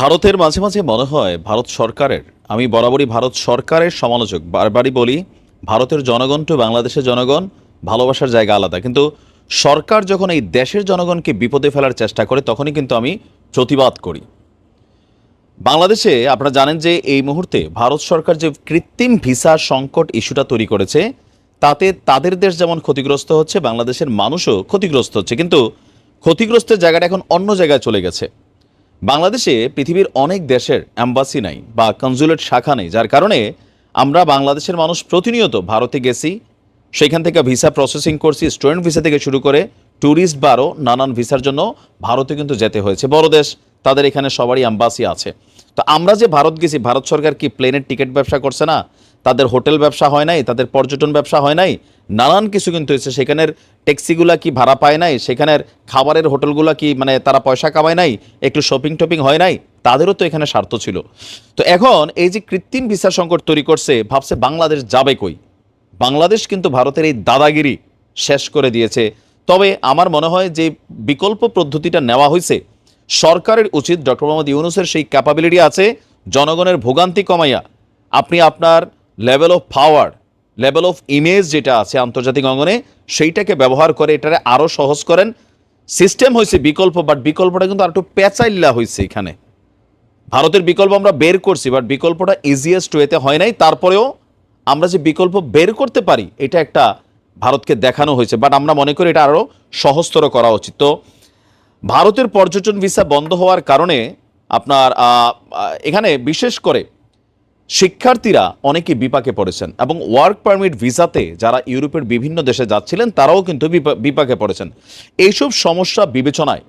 ভারতের মাঝে মাঝে মনে হয় ভারত সরকারের, আমি বরাবরই ভারত সরকারের সমালোচক। বারবারই বলি, ভারতের জনগণ টু বাংলাদেশের জনগণ, ভালোবাসার জায়গা আলাদা। কিন্তু সরকার যখন এই দেশের জনগণকে বিপদে ফেলার চেষ্টা করে, তখনই কিন্তু আমি প্রতিবাদ করি। বাংলাদেশে আপনারা জানেন যে এই মুহূর্তে ভারত সরকার যে কৃত্রিম ভিসা সংকট ইস্যুটা তৈরি করেছে, তাতে তাদের দেশ যেমন ক্ষতিগ্রস্ত হচ্ছে, বাংলাদেশের মানুষও ক্ষতিগ্রস্ত হচ্ছে। কিন্তু ক্ষতিগ্রস্তের জায়গাটা এখন অন্য জায়গায় চলে গেছে। বাংলাদেশে পৃথিবীর অনেক দেশের অ্যাম্বাসি নাই বা কনজুলেট শাখা নেই, যার কারণে আমরা বাংলাদেশের মানুষ প্রতিনিয়ত ভারতে গেছি, সেখান থেকে ভিসা প্রসেসিং করছি স্টুডেন্ট ভিসা থেকে শুরু করে ট্যুরিস্ট বা আরও নানান ভিসার জন্য ভারতে কিন্তু যেতে হয়েছে। বড় দেশ, তাদের এখানে সবারই অ্যাম্বাসি আছে। তো আমরা যে ভারত গেছি, ভারত সরকার কি প্লেনের টিকিট ব্যবসা করছে না? তাদের হোটেল ব্যবসা হয় নাই, তাদের পর্যটন ব্যবসা হয় নাই? নানান কিছু কিন্তু হয়েছে। সেখানের ট্যাক্সিগুলা কি ভাড়া পায় নাই? সেখানের খাবারের হোটেলগুলা কি মানে তারা পয়সা কামায় নাই? একটু শপিং টপিং হয় নাই? তাদেরও তো এখানে স্বার্থ ছিল। তো এখন এই যে কৃত্রিম ভিসা সংকট তৈরি করছে, ভাবছে বাংলাদেশ যাবে কই? বাংলাদেশ কিন্তু ভারতের এই দাদাগিরি শেষ করে দিয়েছে। তবে আমার মনে হয় যে বিকল্প পদ্ধতিটা নেওয়া হয়েছে। সরকারের উচিত ডক্টর মোহাম্মদ ইউনুসের সেই ক্যাপাবিলিটি আছে, জনগণের ভোগান্তি কমাইয়া। আপনি আপনার level of power level of image যেটা আছে আন্তর্জাতিক অঙ্গনে, সেইটাকে ব্যবহার করে এটারে আরও সহজ করেন। সিস্টেম হয়েছে বিকল্প বাট বিকল্পটা কিন্তু আর একটু পেঁচাইল্লা হয়েছে এখানে। ভারতের বিকল্প আমরা বের করছি বাট বিকল্পটা ইজিয়েস্ট ওয়েতে হয় নাই। তারপরেও আমরা যে বিকল্প বের করতে পারি, এটা একটা ভারতকে দেখানো হয়েছে। বাট আমরা মনে করি এটা আরও সহজতর করা উচিত। তো ভারতের পর্যটন ভিসা বন্ধ হওয়ার কারণে আপনার এখানে বিশেষ করে শিক্ষার্থীরা অনেকে বিপাকে পড়েছেন এবং ওয়ার্ক পারমিট ভিসাতে যারা ইউরোপের বিভিন্ন দেশে যাচ্ছিলেন, তারাও কিন্তু বিপা- বিপাকে পড়েছেন। এইসব সমস্যা বিবেচনায়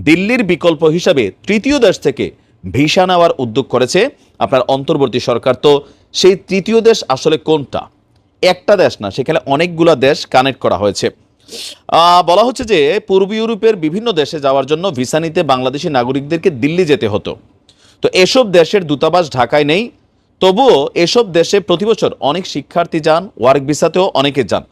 দিল্লির বিকল্প হিসাবে তৃতীয় দেশ থেকে ভিসা নেওয়ার উদ্যোগ করেছে আপনার অন্তর্বর্তী সরকার। তো সেই তৃতীয় দেশ আসলে কোনটা? একটা দেশ না, সেখানে অনেকগুলা দেশ কানেক্ট করা হয়েছে। বলা হচ্ছে যে পূর্ব ইউরোপের বিভিন্ন দেশে যাওয়ার জন্য ভিসা নিতে বাংলাদেশি নাগরিকদেরকে দিল্লি যেতে হতো। তো এসব দেশের দূতাবাস ঢাকায় নেই তবুও এসব দেশে প্রতি বছর অনেক শিক্ষার্থী যান, ওয়ার্ক ভিসাতেও অনেকে যান।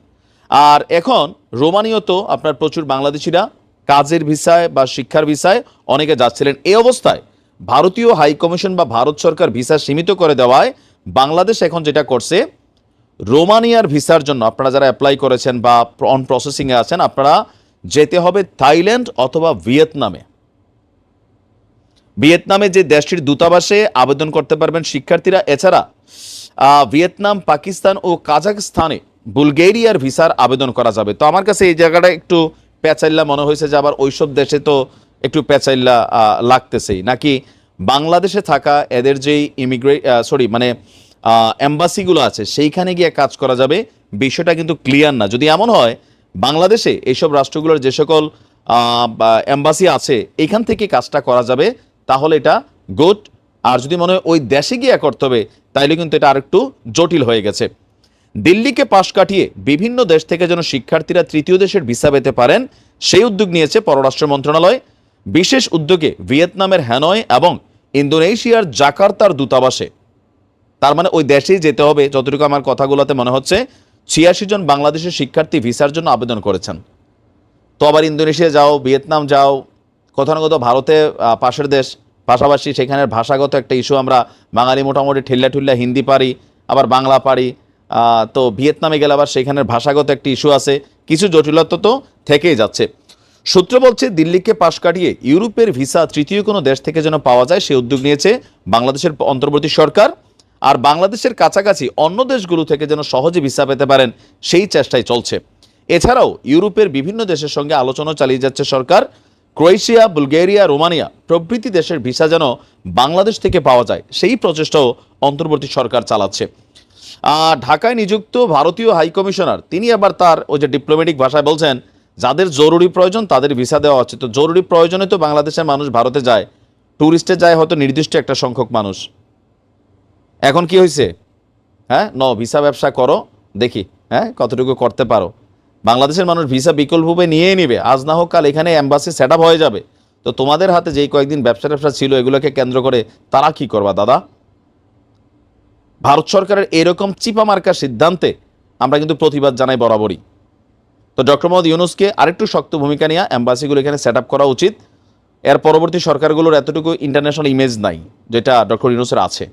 আর এখন রোমানিয়ত আপনার প্রচুর বাংলাদেশিরা কাজের ভিসায় বা শিক্ষার ভিসায় অনেকে যাচ্ছিলেন। এই অবস্থায় ভারতীয় হাই কমিশন বা ভারত সরকার ভিসা সীমিত করে দেওয়ায় বাংলাদেশ এখন যেটা করছে, রোমানিয়ার ভিসার জন্য আপনারা যারা অ্যাপ্লাই করেছেন বা অন প্রসেসিংয়ে আছেন, আপনারা যেতে হবে থাইল্যান্ড অথবা ভিয়েতনামে। ভিয়েতনামে যে দেশটির দূতাবাসে আবেদন করতে পারবেন শিক্ষার্থীরা, এছাড়া ভিয়েতনাম, পাকিস্তান ও কাজাকস্তানে বুলগেরিয়ার ভিসার আবেদন করা যাবে। তো আমার কাছে এই জায়গাটা একটু পেঁচাইল্লা মনে হয়েছে যে আবার ওইসব দেশে তো একটু পেঁচাইল্লা লাগতেছেই। নাকি বাংলাদেশে থাকা এদের যেই ইমিগ্রে সরি মানে এম্বাসিগুলো আছে, সেইখানে গিয়ে কাজ করা যাবে, বিষয়টা কিন্তু ক্লিয়ার না। যদি এমন হয়, বাংলাদেশে এইসব রাষ্ট্রগুলোর যে সকল এম্বাসি আছে, এখান থেকে কাজটা করা যাবে তাহলে এটা গুড আর যদি মনে হয় ওই দেশে গিয়ে করতে হবে, তাইলে কিন্তু এটা আরেকটু জটিল হয়ে গেছে। দিল্লিকে পাশ কাটিয়ে বিভিন্ন দেশ থেকে যেন শিক্ষার্থীরা তৃতীয় দেশের ভিসা পেতে পারেন, সেই উদ্যোগ নিয়েছে পররাষ্ট্র মন্ত্রণালয়। বিশেষ উদ্যোগে ভিয়েতনামের হ্যানয় এবং ইন্দোনেশিয়ার জাকার্তার দূতাবাসে। তার মানে ওই দেশেই যেতে হবে, যতটুকু আমার কথাগুলোতে মনে হচ্ছে, ছিয়াশি জন বাংলাদেশের শিক্ষার্থী ভিসার জন্য আবেদন করেছেন। তো আবার ইন্দোনেশিয়া যাও, ভিয়েতনাম যাও না ভারতে পাশের দেশ, পাশাপাশি সেখানের ভাষাগত একটা ইস্যু আমরা বাঙালি মোটামুটি ঠেল্লা ঠুল্লা হিন্দি পারি, আবার বাংলা পারি তো ভিয়েতনামে গেলে আবার সেখানের ভাষাগত একটা ইস্যু আছে, কিছু জটিলতা তো থেকেই যাচ্ছে। সূত্র বলছে, দিল্লিকে পাশ কাটিয়ে ইউরোপের ভিসা তৃতীয় কোনো দেশ থেকে যেন পাওয়া যায়, সে উদ্যোগ নিয়েছে বাংলাদেশের অন্তর্বর্তী সরকার। আর বাংলাদেশের কাছাকাছি অন্য দেশগুলো থেকে যেন সহজে ভিসা পেতে পারেন, সেই চেষ্টাই চলছে। এছাড়াও ইউরোপের বিভিন্ন দেশের সঙ্গে আলোচনা চালিয়ে যাচ্ছে সরকার। ক্রোয়েশিয়া, বুলগেরিয়া, রোমানিয়া প্রভৃতি দেশের ভিসা যেন বাংলাদেশ থেকে পাওয়া যায়, সেই প্রচেষ্টাও অন্তর্বর্তী সরকার চালাচ্ছে। ঢাকায় নিযুক্ত ভারতীয় হাই কমিশনার, তিনি আবার তার ওই যে ডিপ্লোম্যাটিক ভাষায় বলছেন, যাদের জরুরি প্রয়োজন তাদের ভিসা দেওয়া হচ্ছে। তো জরুরি প্রয়োজনে তো বাংলাদেশের মানুষ ভারতে যায় ট্যুরিস্টে যায় হয়তো নির্দিষ্ট একটা সংখ্যক মানুষ। এখন কি হয়েছে হ্যাঁ? ন, ভিসা ব্যবসা করো, দেখি হ্যাঁ? কতটুকু করতে পারো? বাংলাদেশের মানুষ ভিসা বিকল্পভাবে নিয়েই নিবে। আজ না হোক কাল এখানে অ্যাম্বাসি সেট হয়ে যাবে। তো তোমাদের হাতে যেই কয়েকদিন ব্যবসা ব্যবসা ছিল, এগুলোকে কেন্দ্র করে তারা কি করবা দাদা? ভারত সরকারের এরকম চিপা মার্কা সিদ্ধান্তে আমরা কিন্তু প্রতিবাদ জানাই বরাবরই। তো ডক্টর মোহাম্মদ ইউনুসকে আরেকটু শক্ত ভূমিকা নিয়ে অ্যাম্বাসিগুলো এখানে সেট করা উচিত। এর পরবর্তী সরকারগুলোর এতটুকু ইন্টারন্যাশনাল ইমেজ নাই, যেটা ডক্টর ইউনুসের আছে।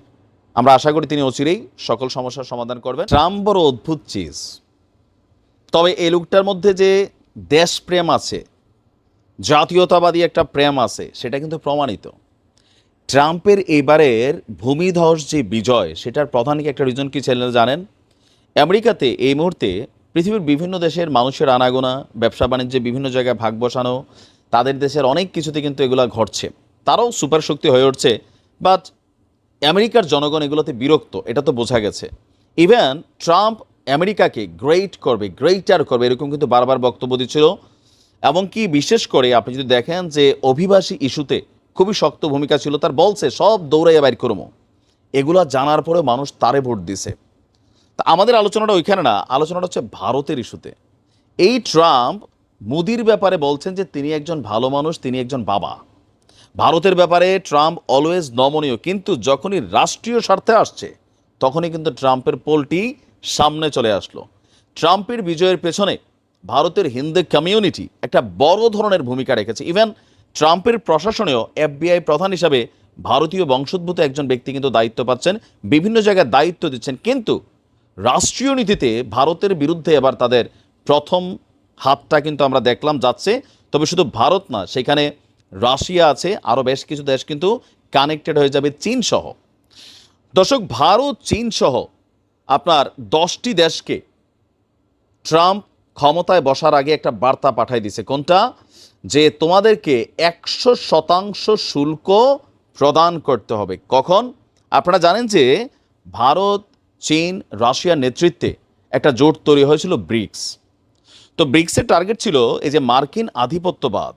আমরা আশা করি তিনি অচিরেই সকল সমস্যার সমাধান করবেন। ট্রাম্প বড় অদ্ভুত চিজ তবে এই লোকটার মধ্যে যে দেশপ্রেম আছে, জাতীয়তাবাদী একটা প্রেম আছে, সেটা কিন্তু প্রমাণিত। ট্রাম্পের এবারের ভূমিধস যে বিজয়, সেটার প্রধান একটা রিজন কি ছিলেন জানেন? আমেরিকাতে এই মুহূর্তে পৃথিবীর বিভিন্ন দেশের মানুষের আনাগোনা, ব্যবসা বাণিজ্যে বিভিন্ন জায়গায় ভাগ বসানো, তাদের দেশের অনেক কিছুতে কিন্তু এগুলো ঘটছে। তারাও সুপার শক্তি হয়ে উঠছে বাট আমেরিকার জনগণ এগুলোতে বিরক্ত, এটা তো বোঝা গেছে। ইভেন ট্রাম্প আমেরিকাকে গ্রেট করবে গ্রেটার করবে, এরকম কিন্তু বারবার বক্তব্য দিচ্ছিল। এমনকি বিশেষ করে আপনি যদি দেখেন যে অভিবাসী ইস্যুতে খুবই শক্ত ভূমিকা ছিল, তার বলছে সব দৌড়াইয়া বাইর করব এগুলা জানার পরে মানুষ তারে ভোট দিছে। তা আমাদের আলোচনাটা ওইখানে না, আলোচনাটা হচ্ছে ভারতের ইস্যুতে। এই ট্রাম্প মোদির ব্যাপারে বলছেন যে তিনি একজন ভালো মানুষ, তিনি একজন বাবা। ভারতের ব্যাপারে ট্রাম্প অলওয়েজ নমনীয়, কিন্তু যখনই রাষ্ট্রীয় স্বার্থে আসছে, তখনই কিন্তু ট্রাম্পের পোলটি সামনে চলে আসলো। ট্রাম্পের বিজয়ের পেছনে ভারতের হিন্দু কমিউনিটি একটা বড় ধরনের ভূমিকা রেখেছে। ইভেন ট্রাম্পের প্রশাসনেও এফবিআই প্রধান হিসাবে ভারতীয় বংশোদ্ভূত একজন ব্যক্তি কিন্তু দায়িত্ব পাচ্ছেন, বিভিন্ন জায়গায় দায়িত্ব দিচ্ছেন। কিন্তু রাষ্ট্রীয় নীতিতে ভারতের বিরুদ্ধে এবার তাদের প্রথম হাতটা কিন্তু আমরা দেখলাম যাচ্ছে। তবে শুধু ভারত না, সেখানে রাশিয়া আছে আরও বেশ কিছু দেশ কিন্তু কানেক্টেড হয়ে যাবে চীন সহ দর্শক, ভারত চীন সহ আপনার দশটি দেশকে ট্রাম্প ক্ষমতায় বসার আগে একটা বার্তা পাঠাই দিছে। কোনটা? যে তোমাদেরকে একশো শতাংশ শুল্ক প্রদান করতে হবে। কখন? আপনারা জানেন যে ভারত, চীন, রাশিয়ার নেতৃত্বে একটা জোট তৈরি হয়েছিল ব্রিক্স। তো ব্রিক্সের টার্গেট ছিল এই যে মার্কিন আধিপত্যবাদ,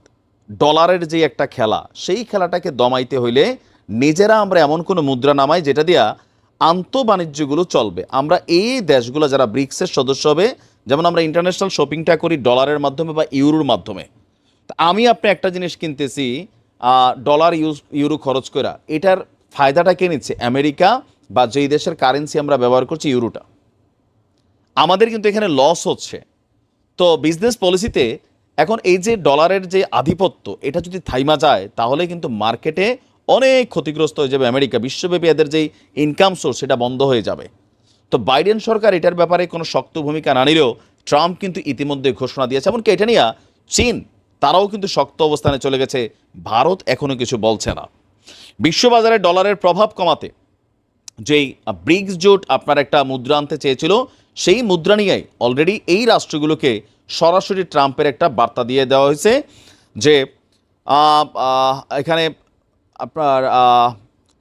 ডলারের যে একটা খেলা, সেই খেলাটাকে দমাইতে হইলে নিজেরা আমরা এমন কোনো মুদ্রা নামাই যেটা দিয়া আন্তঃবাণিজ্যগুলো চলবে। আমরা এই দেশগুলো যারা ব্রিক্সের সদস্য হবে, যেমন আমরা ইন্টারন্যাশনাল শপিংটা করি ডলারের মাধ্যমে বা ইউরোর মাধ্যমে। আমি আপনি একটা জিনিস কিনতেছি ডলার ইউজ, ইউরো খরচ করা এটার ফায়দাটা কে নিচ্ছে? আমেরিকা বা যেই দেশের কারেন্সি আমরা ব্যবহার করছি ইউরোটা। আমাদের কিন্তু এখানে লস হচ্ছে। তো বিজনেস পলিসিতে এখন এই যে ডলারের যে আধিপত্য, এটা যদি থাইমা যায়, তাহলে কিন্তু মার্কেটে অনেক ক্ষতিগ্রস্ত হয়ে যাবে আমেরিকা। বিশ্বব্যাপী এদের যেই ইনকাম সোর্স সেটা বন্ধ হয়ে যাবে। তো বাইডেন সরকার এটার ব্যাপারে কোনো শক্ত ভূমিকা না নিলেও ট্রাম্প কিন্তু ইতিমধ্যে ঘোষণা দিয়েছে। এমনকি এটা নিয়ে চীন, তারাও কিন্তু শক্ত অবস্থানে চলে গেছে। ভারত এখনও কিছু বলছে না। বিশ্ববাজারে ডলারের প্রভাব কমাতে যেই ব্রিক্স জোট আপনার একটা মুদ্রা আনতে চেয়েছিল, সেই মুদ্রা নিয়েই অলরেডি এই রাষ্ট্রগুলোকে সরাসরি ট্রাম্পের একটা বার্তা দিয়ে দেওয়া হয়েছে যে এখানে আপনার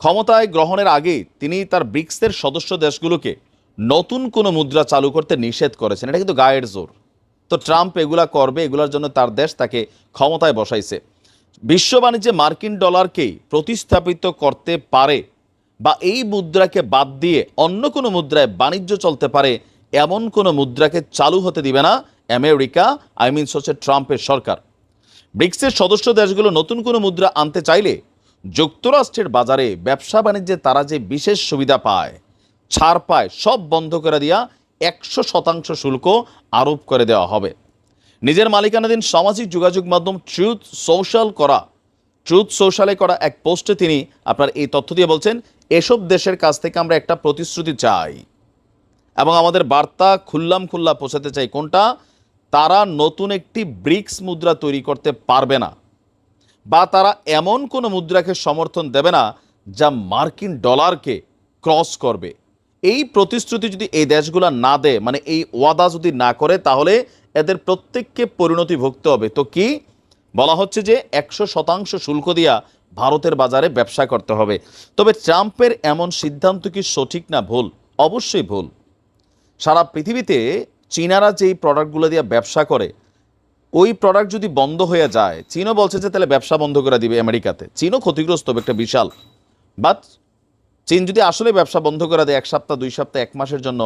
ক্ষমতায় গ্রহণের আগেই তিনি তার ব্রিক্সের সদস্য দেশগুলোকে নতুন কোনো মুদ্রা চালু করতে নিষেধ করেছেন। এটা কিন্তু গায়ের জোর। তো ট্রাম্প এগুলা করবে, এগুলার জন্য তার দেশ তাকে ক্ষমতায় বসাইছে। বিশ্ব বাণিজ্যে মার্কিন ডলারকেই প্রতিস্থাপিত করতে পারে বা এই মুদ্রাকে বাদ দিয়ে অন্য কোনো মুদ্রায় বাণিজ্য চলতে পারে, এমন কোনো মুদ্রাকে চালু হতে দিবে না আমেরিকা, আই মিনস হচ্ছে ট্রাম্পের সরকার। ব্রিক্সের সদস্য দেশগুলো নতুন কোনো মুদ্রা আনতে চাইলে যুক্তরাষ্ট্রের বাজারে ব্যবসা বাণিজ্যে তারা যে বিশেষ সুবিধা পায়, ছাড় পায়, সব বন্ধ করে দেওয়া একশো শতাংশ শুল্ক আরোপ করে দেওয়া হবে। নিজের মালিকানাধীন সামাজিক যোগাযোগ মাধ্যম ট্রুথ সোশ্যাল করা, ট্রুথ সোশ্যালে করা এক পোস্টে তিনি আপনার এই তথ্য দিয়ে বলছেন, এসব দেশের কাছ থেকে আমরা একটা প্রতিশ্রুতি চাই এবং আমাদের বার্তা খুল্লাম খুল্লা পৌঁছাতে চাই। কোনটা? তারা নতুন একটি ব্রিক্স মুদ্রা তৈরি করতে পারবে না। বা তারা এমন কোনো মুদ্রাকে সমর্থন দেবে না যা মার্কিন ডলারকে ক্রস করবে। এই প্রতিশ্রুতি যদি এই দেশগুলো না দেয় মানে এই ওয়াদা যদি না করে, তাহলে এদের প্রত্যেককে পরিণতি ভুগতে হবে। তো কি? বলা হচ্ছে যে একশো শতাংশ শুল্ক দিয়া ভারতের বাজারে ব্যবসা করতে হবে। তবে ট্রাম্পের এমন সিদ্ধান্ত কি সঠিক না ভুল? অবশ্যই ভুল। সারা পৃথিবীতে চীনারা যেই প্রোডাক্টগুলো দিয়ে ব্যবসা করে ওই প্রোডাক্ট যদি বন্ধ হয়ে যায়, চীনও বলছে যে তাহলে ব্যবসা বন্ধ করে দিবে আমেরিকাতে। চীনও ক্ষতিগ্রস্ত হবে, একটা বিশাল। বাট চীন যদি আসলে ব্যবসা বন্ধ করে দেয়, এক সপ্তাহ, দুই সপ্তাহ, এক মাসের জন্য,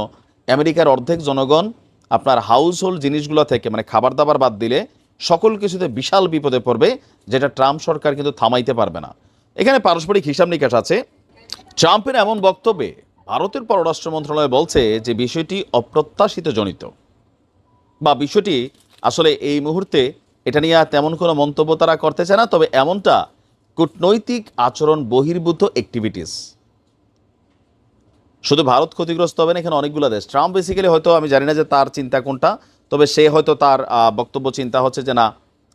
আমেরিকার অর্ধেক জনগণ আপনার হাউস হোল্ড জিনিসগুলো থেকে মানে খাবার দাবার বাদ দিলে, সকল কিছুতে বিশাল বিপদে পড়বে, যেটা ট্রাম্প সরকার কিন্তু থামাইতে পারবে না। এখানে পারস্পরিক হিসাব নিকাশ আছে। ট্রাম্পের এমন বক্তব্যে ভারতের পররাষ্ট্র মন্ত্রণালয় বলছে যে বিষয়টি অপ্রত্যাশিত জনিত বা বিষয়টি আসলে এই মুহূর্তে এটা নিয়ে তেমন কোনো মন্তব্য তারা করতে চায় না, তবে এমনটা কূটনৈতিক আচরণ বহির্ভূত অ্যাক্টিভিটিস শুধু ভারত ক্ষতিগ্রস্ত হবে না এখানে অনেকগুলো দেশ। ট্রাম্প বেসিক্যালি হয়তো, আমি জানি না যে তার চিন্তা কোনটা, তবে সে হয়তো তার বক্তব্য চিন্তা হচ্ছে যে না,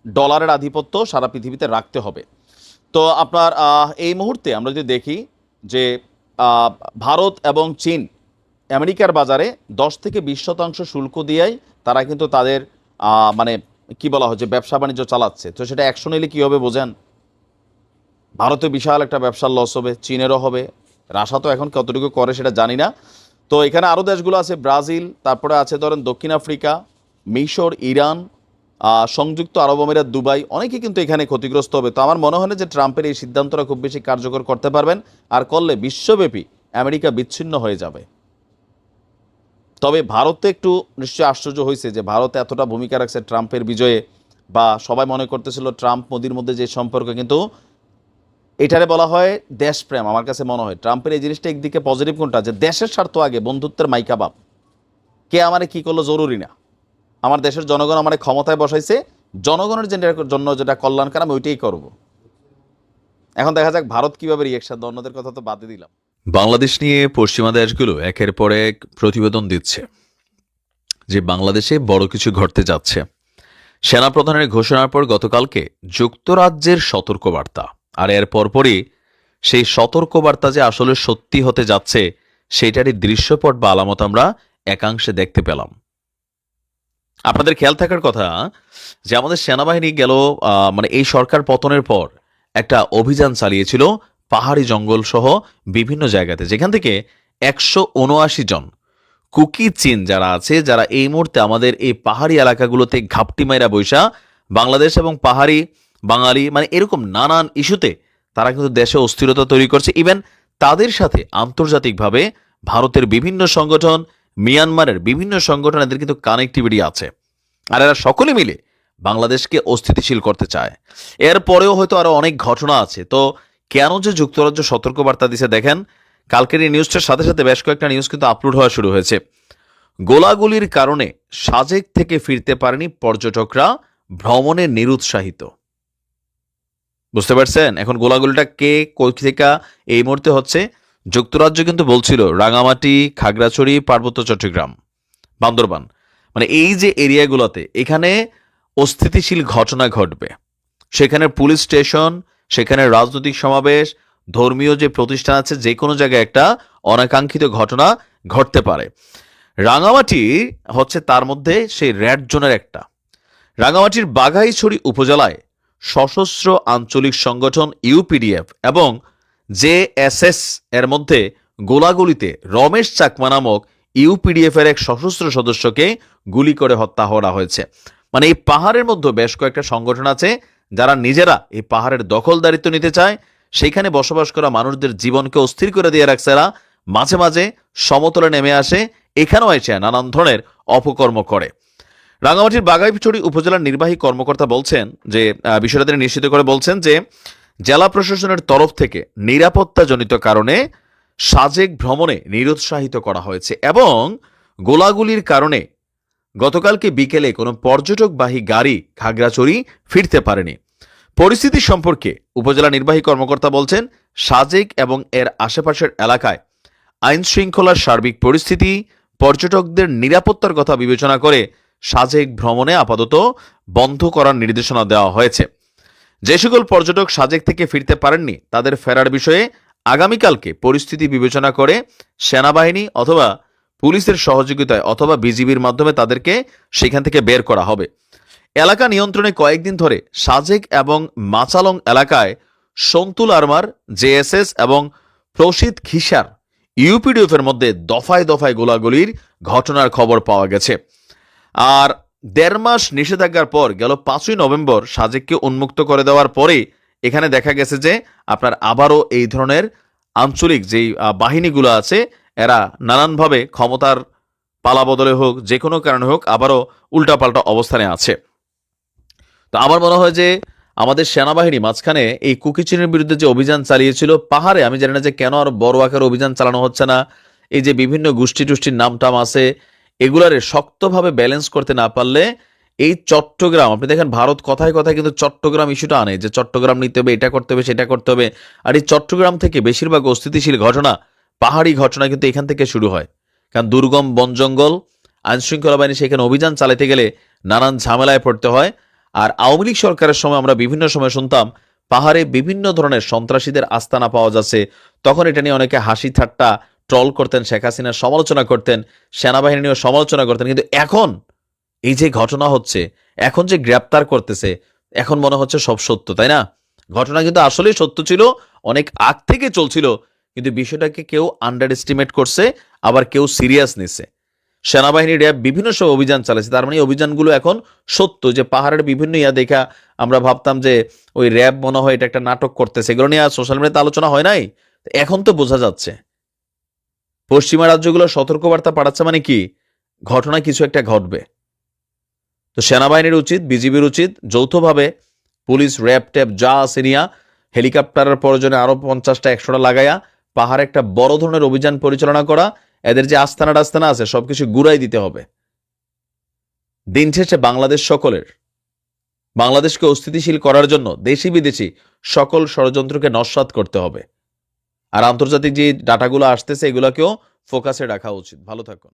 ডলারের আধিপত্য সারা পৃথিবীতে রাখতে হবে। তো আপনার এই মুহূর্তে আমরা যদি দেখি যে ভারত এবং চীন আমেরিকার বাজারে দশ থেকে বিশ শতাংশ শুল্ক দিয়েই তারা কিন্তু তাদের মানে কি বলা যে ব্যবসা বাণিজ্য চালাচ্ছে। তো সেটা একশো নিলে কী হবে বোঝেন? ভারতে বিশাল একটা ব্যবসার লস হবে, চীনেরও হবে, রাশা তো এখন কতটুকু করে সেটা জানি না। তো এখানে আরও দেশগুলো আছে, ব্রাজিল, তারপরে আছে ধরেন দক্ষিণ আফ্রিকা, মিশর, ইরান সংযুক্ত আরব আমিরাত, দুবাই, অনেকেই কিন্তু এখানে ক্ষতিগ্রস্ত হবে। তো আমার মনে হয় না যে ট্রাম্পের এই সিদ্ধান্তটা খুব বেশি কার্যকর করতে পারবেন, আর করলে বিশ্বব্যাপী আমেরিকা বিচ্ছিন্ন হয়ে যাবে। তবে ভারতে একটু নিশ্চয়ই আশ্চর্য হয়েছে যে ভারত এতটা ভূমিকা রাখছে ট্রাম্পের বিজয়ে বা সবাই মনে করতেছিল ট্রাম্প মোদির মধ্যে যে সম্পর্ক, কিন্তু এটারে বলা হয় দেশপ্রেম, আমার কাছে মনে হয়। ট্রাম্পের এই জিনিসটা একদিকে পজিটিভ কোনটা? যে দেশের স্বার্থ আগে, বন্ধুত্বের মাইকা বাপ। কে আমারে কি করল জরুরি না। আমার দেশের জনগণ আমার ক্ষমতায় বসাইছে, জনগণের জন্য যেটা কল্যাণকার আমি ওইটাই করব। এখন দেখা যাক ভারত কীভাবে রিয়েকশন অন্যদের কথা তো বাদে দিলাম। বাংলাদেশ নিয়ে পশ্চিমা দেশগুলো একের পর এক প্রতিবেদন দিচ্ছে যে বাংলাদেশে বড় কিছু ঘটতে যাচ্ছে। সেনাপ্রধানের ঘোষণার পর গতকালকে যুক্তরাজ্যের সতর্কবার্তা। আর এর পরপরই সেই সতর্কবার্তা যে আসলে সত্যি হতে যাচ্ছে, সেটারই দৃশ্যপট বা আলামত আমরা একাংশে দেখতে পেলাম। আপনাদের খেয়াল থাকার কথা যে আমাদের সেনাবাহিনী গেল মানে এই সরকার পতনের পর একটা অভিযান চালিয়েছিল পাহাড়ি জঙ্গল সহ বিভিন্ন জায়গাতে, যেখান থেকে একশো উনআশি জন কুকি চীন যারা আছে, যারা এই মুহূর্তে আমাদের এই পাহাড়ি এলাকাগুলোতে ঘাপটি মাইরা বৈশা বাংলাদেশ এবং পাহাড়ি বাঙালি মানে এরকম নানান ইস্যুতে তারা কিন্তু দেশে অস্থিরতা তৈরি করছে। ইভেন তাদের সাথে আন্তর্জাতিকভাবে ভারতের বিভিন্ন সংগঠন, মিয়ানমারের বিভিন্ন সংগঠন, এদের কিন্তু কানেক্টিভিটি আছে। আর এরা সকলে মিলে বাংলাদেশকে অস্থিতিশীল করতে চায়। এরপরেও হয়তো আরও অনেক ঘটনা আছে। তো কেন যে যুক্তরাজ্য সতর্কবার্তা দিছে দেখেন, কালকের এই নিউজটার সাথে সাথে বেশ কয়েকটা নিউজ কিন্তু আপলোড হওয়া শুরু হয়েছে। গোলাগুলির কারণে সাজেক থেকে ফিরতে পারেনি পর্যটকরা, ভ্রমণে নিরুৎসাহিত। বুঝতে পারছেন? এখন গোলাগুলিটা কে থেকে এই মুহূর্তে হচ্ছে? যুক্তরাজ্য কিন্তু বলছিল, রাঙামাটি, খাগড়াছড়ি, পার্বত্য চট্টগ্রাম, বান্দরবান। মানে এই যে এরিয়াগুলোতে এখানে অস্থিতিশীল ঘটনা ঘটবে, সেখানে পুলিশ স্টেশন সেখানে রাজনৈতিক সমাবেশ, ধর্মীয় যে প্রতিষ্ঠান আছে, যে কোনো জায়গায় একটা অনাকাঙ্ক্ষিত ঘটনা ঘটতে পারে। রাঙামাটি হচ্ছে তার মধ্যে সেই রেড জোনের একটা। রাঙামাটির বাঘাইছড়ি উপজেলায় সশস্ত্র আঞ্চলিক সংগঠন ইউপিডিএফ এবং জেএসএস এর মধ্যে গোলাগুলিতে রমেশ চাকমা নামক ইউপিডিএফ এর এক সশস্ত্র সদস্যকে গুলি করে হত্যা করা হয়েছে। মানে এই পাহাড়ের মধ্যে বেশ কয়েকটা সংগঠন আছে যারা নিজেরা এই পাহাড়ের দখলদারিত্ব নিতে চায়, সেইখানে বসবাস করা মানুষদের জীবনকে অস্থির করে দিয়ে রাখছে এরা। মাঝে মাঝে সমতলে নেমে আসে, এখানেও এসে নানান ধরনের অপকর্ম করে। রাঙামাটির বাগাইছড়ি উপজেলার নির্বাহী কর্মকর্তা বলছেন যে বিষয়টা তিনি নিশ্চিত করে বলছেন যে, জেলা প্রশাসনের তরফ থেকে নিরাপত্তাজনিত কারণে সাজেক ভ্রমণে নিরুৎসাহিত করা হয়েছে এবং গোলাগুলির কারণে গতকালকে বিকেলে কোনো পর্যটকবাহী গাড়ি খাগড়াছড়ি ফিরতে পারেনি। পরিস্থিতি সম্পর্কে উপজেলা নির্বাহী কর্মকর্তা বলছেন, সাজেক এবং এর আশেপাশের এলাকায় আইন শৃঙ্খলার সার্বিক পরিস্থিতি, পর্যটকদের নিরাপত্তার কথা বিবেচনা করে সাজেক ভ্রমণে আপাতত বন্ধ করার নির্দেশনা দেওয়া হয়েছে। যে সকল পর্যটক সাজেক থেকে ফিরতে পারেননি, তাদের ফেরার বিষয়ে আগামীকালকে পরিস্থিতি বিবেচনা করে সেনাবাহিনী অথবা পুলিশের সহযোগিতায় অথবা বিজিবির মাধ্যমে তাদেরকে সেখান থেকে বের করা হবে। এলাকা নিয়ন্ত্রণে কয়েকদিন ধরে সাজেক এবং মাচালং এলাকায় সন্তুল আরমার, জেএসএস এবং প্রসিদ খিসার ইউপিডিএফ এর মধ্যে দফায় দফায় গোলাগুলির ঘটনার খবর পাওয়া গেছে। আর দেড় মাস নিষেধাজ্ঞার পর গেল পাঁচই নভেম্বর সাজেককে উন্মুক্ত করে দেওয়ার পরে এখানে দেখা গেছে যে আপনার আবারও এই ধরনের আঞ্চলিক যেই বাহিনীগুলো আছে এরা নানানভাবে ক্ষমতার পালা বদলে হোক, যে কোনো কারণে হোক, আবারও উল্টাপাল্টা অবস্থানে আছে। তো আমার মনে হয় যে আমাদের সেনাবাহিনী মাঝখানে এই কুকিচিনের বিরুদ্ধে যে অভিযান চালিয়েছিল, পাহাড়ে আমি জানি না যে কেন আর বড় আকার অভিযান চালানো হচ্ছে না, এই যে বিভিন্ন গোষ্ঠী টুষ্টির নাম টাম আছে, এগুলারে শক্তভাবে ব্যালেন্স করতে না পারলে এই চট্টগ্রাম, আপনি দেখেন ভারত কথায় কথায় কিন্তু চট্টগ্রাম ইস্যুটা আনে, যে চট্টগ্রাম নিতে হবে, এটা করতে হবে, সেটা করতে হবে, আর এই চট্টগ্রাম থেকে বেশিরভাগ অস্থিতিশীল ঘটনা পাহাড়ি ঘটনা কিন্তু এখান থেকে শুরু হয়। কারণ দুর্গম বন জঙ্গল, আইনশৃঙ্খলা বাহিনী সেখানে অভিযান চালাতে গেলে নানান ঝামেলায় পড়তে হয়। আর আওয়ামী লীগ সরকারের সময় আমরা বিভিন্ন সময় শুনতাম, পাহাড়ে বিভিন্ন ধরনের সন্ত্রাসীদের আস্তানা পাওয়া যাচ্ছে। তখন এটা নিয়ে অনেকে হাসি ঠাট্টা, ট্রল করতেন, শেখ হাসিনার সমালোচনা করতেন সেনাবাহিনী নিয়েও সমালোচনা করতেন। কিন্তু এখন এই যে ঘটনা হচ্ছে, এখন যে গ্রেপ্তার করতেছে, এখন মনে হচ্ছে সব সত্য, তাই না? ঘটনা কিন্তু আসলেই সত্য ছিল, অনেক আগ থেকে চলছিল। কিন্তু বিষয়টাকে কেউ আন্ডার এস্টিমেট করছে, আবার কেউ সিরিয়াস নিছে সেনাবাহিনী র্যাব বিভিন্ন সব অভিযান চালাচ্ছে, তার মানে অভিযানগুলো এখন সত্য যে পাহাড়ের বিভিন্ন ইয়া দেখা আমরা ভাবতাম যে ওই র্যাব মনে হয় এটা একটা নাটক করতেছে, এগুলো নিয়ে আর সোশ্যাল মিডিয়াতে আলোচনা হয় নাই? এখন তো বোঝা যাচ্ছে। পশ্চিমা রাজ্যগুলো সতর্কবার্তা পাঠাচ্ছে মানে কি? ঘটনা কিছু একটা ঘটবে। তো সেনাবাহিনীর উচিত, বিজিবির উচিত যৌথভাবে পুলিশ, র্যাব ট্যাব যা আছে নিয়া, হেলিকপ্টারের প্রয়োজনে আরও পঞ্চাশটা, একশোটা লাগাইয়া পাহাড়ে একটা বড় ধরনের অভিযান পরিচালনা করা, এদের যে আস্তানা টাস্তানা আছে, সবকিছু গুড়াই দিতে হবে। দিন শেষে বাংলাদেশ সকলের, বাংলাদেশকে অস্থিতিশীল করার জন্য দেশি বিদেশি সকল ষড়যন্ত্রকে নস্বাত করতে হবে। আর আন্তর্জাতিক যে ডাটাগুলো আসতেছে, এগুলোকেও ফোকাসে রাখা উচিত। ভালো থাকুন।